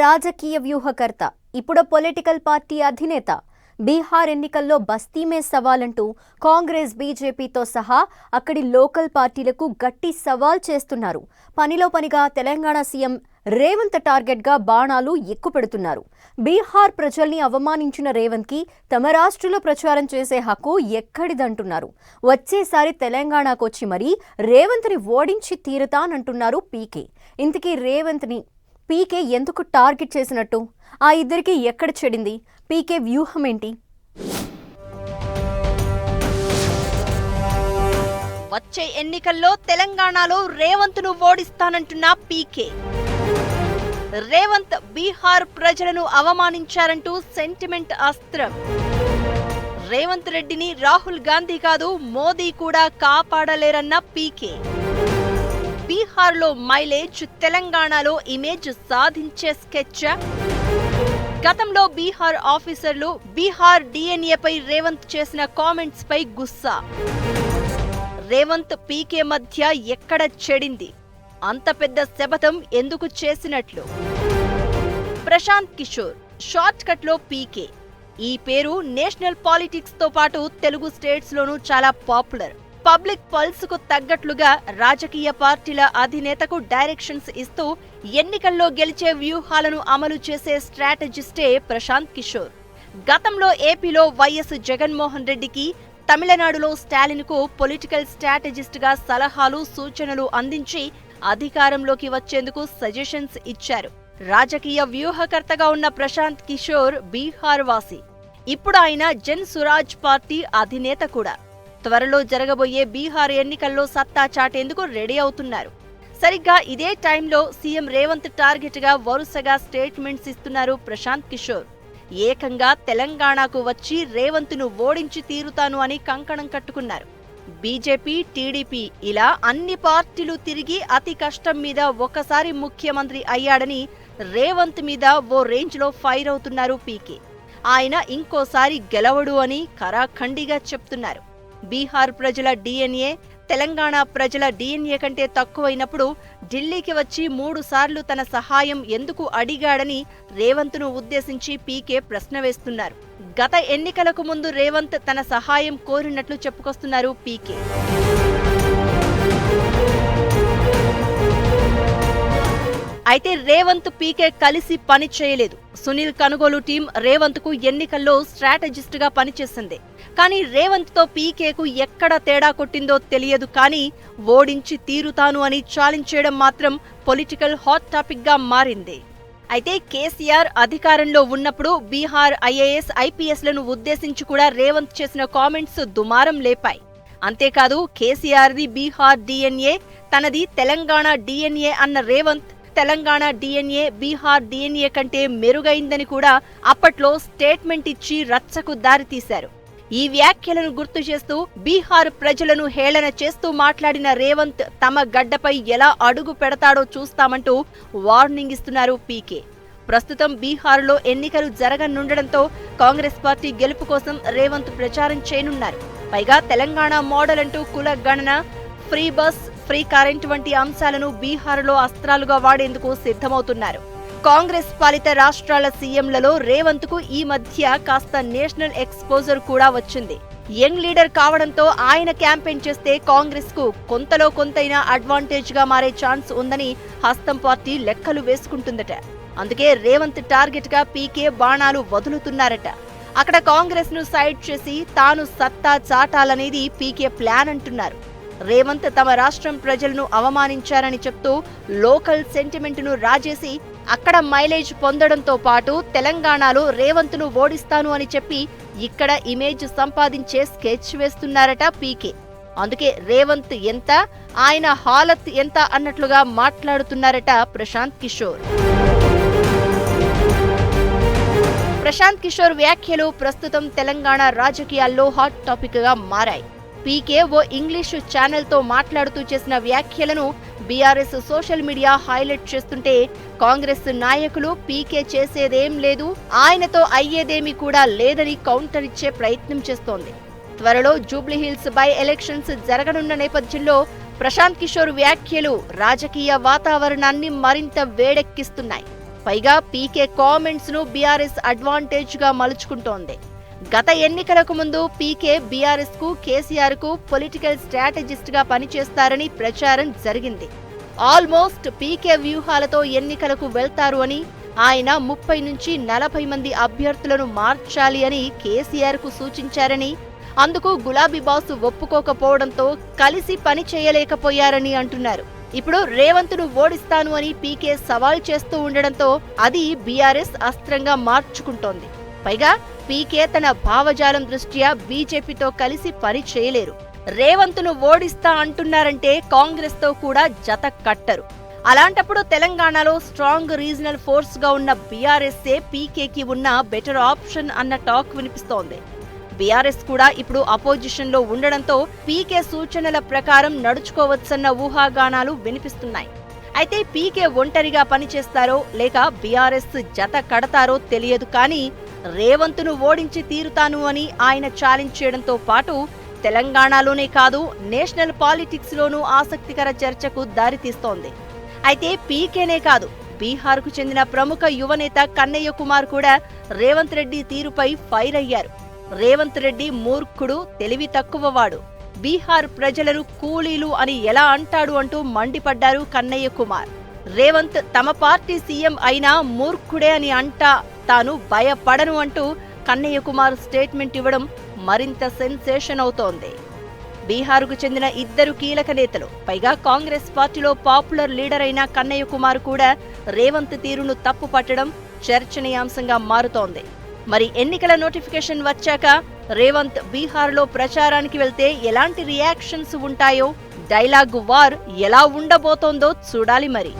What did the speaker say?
రాజకీయ వ్యూహకర్త ఇప్పుడు పొలిటికల్ పార్టీ అధినేత. బీహార్ ఎన్నికల్లో బస్తీమే సవాలంటూ కాంగ్రెస్ బీజేపీతో సహా అక్కడి లోకల్ పార్టీలకు గట్టి సవాల్ చేస్తున్నారు. పనిలో పనిగా తెలంగాణ సీఎం రేవంత్ టార్గెట్గా బాణాలు ఎక్కుపెడుతున్నారు. బీహార్ ప్రజల్ని అవమానించిన రేవంత్కి తమ రాష్ట్రంలో ప్రచారం చేసే హక్కు ఎక్కడిదంటున్నారు. వచ్చేసారి తెలంగాణకొచ్చి మరీ రేవంత్ని ఓడించి తీరుతానంటున్నారు పీకే. ఇంతకీ రేవంత్ని పీకే ఎందుకు టార్గెట్ చేసినట్టు? ఆ ఇద్దరికి ఎక్కడ చెడింది? పీకే వ్యూహం ఏంటి? వచ్చే ఎన్నికల్లో తెలంగాణలో రేవంత్ను ఓడిస్తానంటున్న పీకే. రేవంత్ బీహార్ ప్రజలను అవమానించారంటూ సెంటిమెంట్ అస్త్రం. రేవంత్ రెడ్డిని రాహుల్ గాంధీ కాదు మోదీ కూడా కాపాడలేరన్న పీకే. బీహార్లో మైలేజ్ తెలంగాణలో ఇమేజ్ సాధించే స్కెచ్. గతంలో బీహార్ ఆఫీసర్లు బీహార్ డిఎన్ఏపై రేవంత్ చేసిన కామెంట్స్ పై గుస్సా. రేవంత్ పీకే మధ్య ఎక్కడ చెడింది? అంత పెద్ద శపథం ఎందుకు చేసినట్లు? ప్రశాంత్ కిషోర్ షార్ట్ కట్లో పీకే. ఈ పేరు నేషనల్ పాలిటిక్స్తో పాటు తెలుగు స్టేట్స్ లోనూ చాలా పాపులర్. పబ్లిక్ పల్స్కు తగ్గట్లుగా రాజకీయ పార్టీల అధినేతకు డైరెక్షన్స్ ఇస్తూ ఎన్నికల్లో గెలిచే వ్యూహాలను అమలు చేసే స్ట్రాటజిస్టే ప్రశాంత్ కిషోర్. గతంలో ఏపీలో వైఎస్ జగన్మోహన్ రెడ్డికి తమిళనాడులో స్టాలిన్కు పొలిటికల్ స్ట్రాటజిస్ట్గా సలహాలు సూచనలు అందించి అధికారంలోకి వచ్చేందుకు సజెషన్స్ ఇచ్చారు. రాజకీయ వ్యూహకర్తగా ఉన్న ప్రశాంత్ కిషోర్ బీహార్ వాసి. ఇప్పుడు ఆయన జన్ సురాజ్ పార్టీ అధినేత కూడా. త్వరలో జరగబోయే బీహార్ ఎన్నికల్లో సత్తా చాటేందుకు రెడీ అవుతున్నారు. సరిగ్గా ఇదే టైంలో సీఎం రేవంత్ టార్గెట్గా వరుసగా స్టేట్మెంట్స్ ఇస్తున్నారు ప్రశాంత్ కిషోర్. ఏకంగా తెలంగాణకు వచ్చి రేవంత్ను ఓడించి తీరుతాను అని కంకణం కట్టుకున్నారు. బీజేపీ టీడీపీ ఇలా అన్ని పార్టీలు తిరిగి అతి కష్టం మీద ఒకసారి ముఖ్యమంత్రి అయ్యాడని రేవంత్ మీద ఓ రేంజ్లో ఫైర్ అవుతున్నారు పీకే. ఆయన ఇంకోసారి గెలవడు అని కరాఖండిగా చెప్తున్నారు. బీహార్ ప్రజల డిఎన్ఏ తెలంగాణ ప్రజల డిఎన్ఏ కంటే తక్కువైనప్పుడు ఢిల్లీకి వచ్చి మూడు సార్లు తన సహాయం ఎందుకు అడిగాడని రేవంత్ను ఉద్దేశించి పీకే ప్రశ్న వేస్తున్నారు. గత ఎన్నికలకు ముందు రేవంత్ తన సహాయం కోరినట్లు చెప్పుకొస్తున్నారు పీకే. అయితే రేవంత్ పీకే కలిసి పని చేయలేదు. సునీల్ కనుగోలు టీం రేవంత్కు ఎన్నికల్లో స్ట్రాటజిస్ట్గా పనిచేసింది. కానీ రేవంత్తో పీకేకు ఎక్కడ తేడా కొట్టిందో తెలియదు కానీ ఓడించి తీరుతాను అని ఛాలెంజ్ చేయడం మాత్రం పొలిటికల్ హాట్ టాపిక్గా మారింది. అయితే కేసీఆర్ అధికారంలో ఉన్నప్పుడు బీహార్ ఐఏఎస్ ఐపీఎస్లను ఉద్దేశించి కూడా రేవంత్ చేసిన కామెంట్స్ దుమారం లేపాయి. అంతేకాదు కేసీఆర్ది బీహార్ డిఎన్ఏ తనది తెలంగాణ డిఎన్ఏ అన్న రేవంత్ తెలంగాణ డిఎన్ఏ బీహార్ డిఎన్ఏ కంటే మెరుగైందని కూడా అప్పట్లో స్టేట్మెంట్ ఇచ్చి రచ్చకు దారితీశారు. ఈ వ్యాఖ్యలను గుర్తు చేస్తూ బీహార్ ప్రజలను హేళన చేస్తూ మాట్లాడిన రేవంత్ తమ గడ్డపై ఎలా అడుగు పెడతాడో చూస్తామంటూ వార్నింగ్ ఇస్తున్నారు పీకే. ప్రస్తుతం బీహార్లో ఎన్నికలు జరగనుండడంతో కాంగ్రెస్ పార్టీ గెలుపు కోసం రేవంత్ ప్రచారం చేయనున్నారు. పైగా తెలంగాణ మోడల్ అంటూ కుల గణన ఫ్రీ బస్ ఫ్రీ కరెంట్ వంటి అంశాలను బీహార్లో అస్త్రాలుగా వాడేందుకు సిద్ధమవుతున్నారు. కాంగ్రెస్ పాలిత రాష్ట్రాల సీఎంలలో రేవంత్కు ఈ మధ్య కాస్త నేషనల్ ఎక్స్పోజర్ కూడా వచ్చింది. యంగ్ లీడర్ కావడంతో ఆయన క్యాంపెయిన్ చేస్తే కాంగ్రెస్కు కొంతలో కొంతైనా అడ్వాంటేజ్గా మారే ఛాన్స్ ఉందని హస్తం పార్టీ లెక్కలు వేసుకుంటుందట. అందుకే రేవంత్ టార్గెట్గా పీకే బాణాలు వదులుతున్నారట. అక్కడ కాంగ్రెస్ను సైడ్ చేసి తాను సత్తా చాటాలనేది పీకే ప్లాన్ అంటున్నారు. రేవంత్ తమ రాష్ట్రం ప్రజలను అవమానించారని చెప్తూ లోకల్ సెంటిమెంట్ను రాజేసి అక్కడ మైలేజ్ పొందడంతో పాటు తెలంగాణలో రేవంత్ను ఓడిస్తాను అని చెప్పి ఇక్కడ ఇమేజ్ సంపాదించే స్కెచ్ వేస్తున్నారట పీకే. అందుకే రేవంత్ ఎంత ఆయన హాలత్ ఎంత అన్నట్లుగా మాట్లాడుతున్నారట ప్రశాంత్ కిషోర్. ప్రశాంత్ కిషోర్ వ్యాఖ్యలు ప్రస్తుతం తెలంగాణ రాజకీయాల్లో హాట్ టాపిక్గా మారాయి. పీకే ఓ ఇంగ్లీషు ఛానల్తో మాట్లాడుతూ చేసిన వ్యాఖ్యలను బీఆర్ఎస్ సోషల్ మీడియా హైలైట్ చేస్తుంటే కాంగ్రెస్ నాయకులు పీకే చేసేదేం లేదు ఆయనతో అయ్యేదేమీ కూడా లేదని కౌంటర్ ఇచ్చే ప్రయత్నం చేస్తోంది. త్వరలో జూబ్లీహిల్స్ బై ఎలక్షన్స్ జరగనున్న నేపథ్యంలో ప్రశాంత్ కిషోర్ వ్యాఖ్యలు రాజకీయ వాతావరణాన్ని మరింత వేడెక్కిస్తున్నాయి. పైగా పీకే కామెంట్స్ను బీఆర్ఎస్ అడ్వాంటేజ్గా మలుచుకుంటోంది. గత ఎన్నికలకు ముందు పీకే బీఆర్ఎస్కు కేసీఆర్కు పొలిటికల్ స్ట్రాటజిస్ట్గా పనిచేస్తారని ప్రచారం జరిగింది. ఆల్మోస్ట్ పీకే వ్యూహాలతో ఎన్నికలకు వెళ్తారు అని ఆయన ముప్పై నుంచి నలభై మంది అభ్యర్థులను మార్చాలి అని కేసీఆర్కు సూచించారని అందుకు గులాబీ బాసు ఒప్పుకోకపోవడంతో కలిసి పని చేయలేకపోయారని అంటున్నారు. ఇప్పుడు రేవంత్ను ఓడిస్తాను అని పీకే సవాల్ చేస్తూ ఉండడంతో అది బీఆర్ఎస్ అస్త్రంగా మార్చుకుంటోంది. పైగా పీకే తన భావజాలం దృష్ట్యా బీజేపీతో కలిసి పని చేయలేరు. రేవంత్ను ఓడిస్తా అంటున్నారంటే కాంగ్రెస్తో కూడా జత కట్టరు. అలాంటప్పుడు తెలంగాణలో స్ట్రాంగ్ రీజనల్ ఫోర్స్గా ఉన్న బీఆర్ఎస్ఏ పీకేకి ఉన్న బెటర్ ఆప్షన్ అన్న టాక్ వినిపిస్తోంది. బీఆర్ఎస్ కూడా ఇప్పుడు అపోజిషన్లో ఉండడంతో పీకే సూచనల ప్రకారం నడుచుకోవచ్చన్న ఊహాగానాలు వినిపిస్తున్నాయి. అయితే పీకే ఒంటరిగా పనిచేస్తారో లేక బీఆర్ఎస్ జత కడతారో తెలియదు కానీ రేవంత్ను ఓడించి తీరుతాను అని ఆయన ఛాలెంజ్ చేయడంతో పాటు తెలంగాణలోనే కాదు నేషనల్ పాలిటిక్స్ లోనూ ఆసక్తికర చర్చకు దారితీస్తోంది అయితే పీకేనే కాదు బీహార్కు చెందిన ప్రముఖ యువనేత కన్నయ్య కుమార్ కూడా రేవంత్ రెడ్డి తీరుపై ఫైర్ అయ్యారు. రేవంత్ రెడ్డి మూర్ఖుడు తెలివి తక్కువవాడు బీహార్ ప్రజలను కూలీలు అని ఎలా అంటాడు అంటూ మండిపడ్డారు కన్నయ్య కుమార్. రేవంత్ తమ పార్టీ సీఎం అయినా మూర్ఖుడే అని అంటా తాను భయపడను అంటూ కన్నయ్య కుమార్ స్టేట్మెంట్ ఇవ్వడం మరింత సెన్సేషన్ అవుతోంది. బీహార్కు చెందిన ఇద్దరు కీలక నేతలు పైగా కాంగ్రెస్ పార్టీలో పాపులర్ లీడర్ అయిన కన్నయ్య కుమార్ కూడా రేవంత్ తీరును తప్పు పట్టడం చర్చనీయాంశంగా మారుతోంది. మరి ఎన్నికల నోటిఫికేషన్ వచ్చాక రేవంత్ బీహార్లో ప్రచారానికి వెళ్తే ఎలాంటి రియాక్షన్స్ ఉంటాయో డైలాగ్ వార్ ఎలా ఉండబోతోందో చూడాలి మరి.